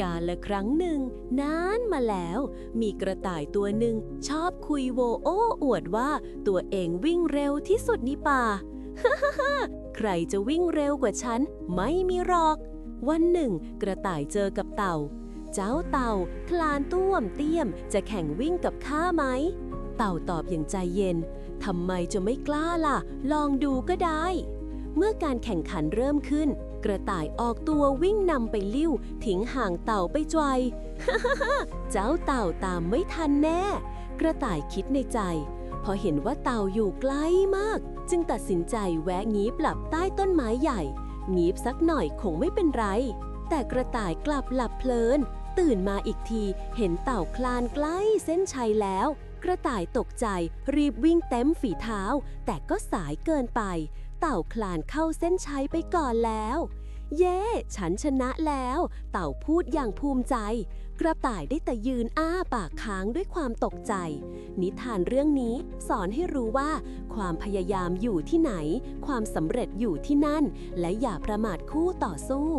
กาละครั้งหนึ่งนานมาแล้ว มีกระต่ายตัวหนึ่งชอบคุยโวโอ้อวดว่าตัวเองวิ่งเร็วที่สุดในป่าใครจะวิ่งเร็วกว่าฉัน ไม่มีหรอก วันหนึ่ง กระต่ายเจอกับเต่า เจ้าเต่าคลานต้วมเตี้ยมจะแข่งวิ่งกับข้าไหม เต่าตอบอย่างใจเย็นทำไมจะไม่กล้าล่ะ ลองดูก็ได้ เมื่อการแข่งขันเริ่มขึ้น กระต่ายออกตัววิ่งนำไปลิ้วทิ้งห่างเต่าไปจวยเจ้าเต่าตามไม่ทันแน่ กระต่ายคิดในใจ พอเห็นว่าเต่าอยู่ไกลมาก จึงตัดสินใจแวะงีบหลับใต้ต้นไม้ใหญ่ งีบสักหน่อยคงไม่เป็นไร แต่กระต่ายกลับหลับเพลิน ตื่นมาอีกทีเห็นเต่าคลานใกล้เส้นชัยแล้ว กระต่ายตกใจรีบวิ่งเต็มฝีเท้า แต่ก็สายเกินไป เต่าคลานเข้าเส้นชัยไปก่อนแล้ว เย้ ฉันชนะแล้ว เต่าพูดอย่างภูมิใจ กระต่ายได้แต่ยืนอ้าปากค้างด้วยความตกใจ นิทานเรื่องนี้สอนให้รู้ว่า ความพยายามอยู่ที่ไหน ความสำเร็จอยู่ที่นั่น และอย่าประมาทคู่ต่อสู้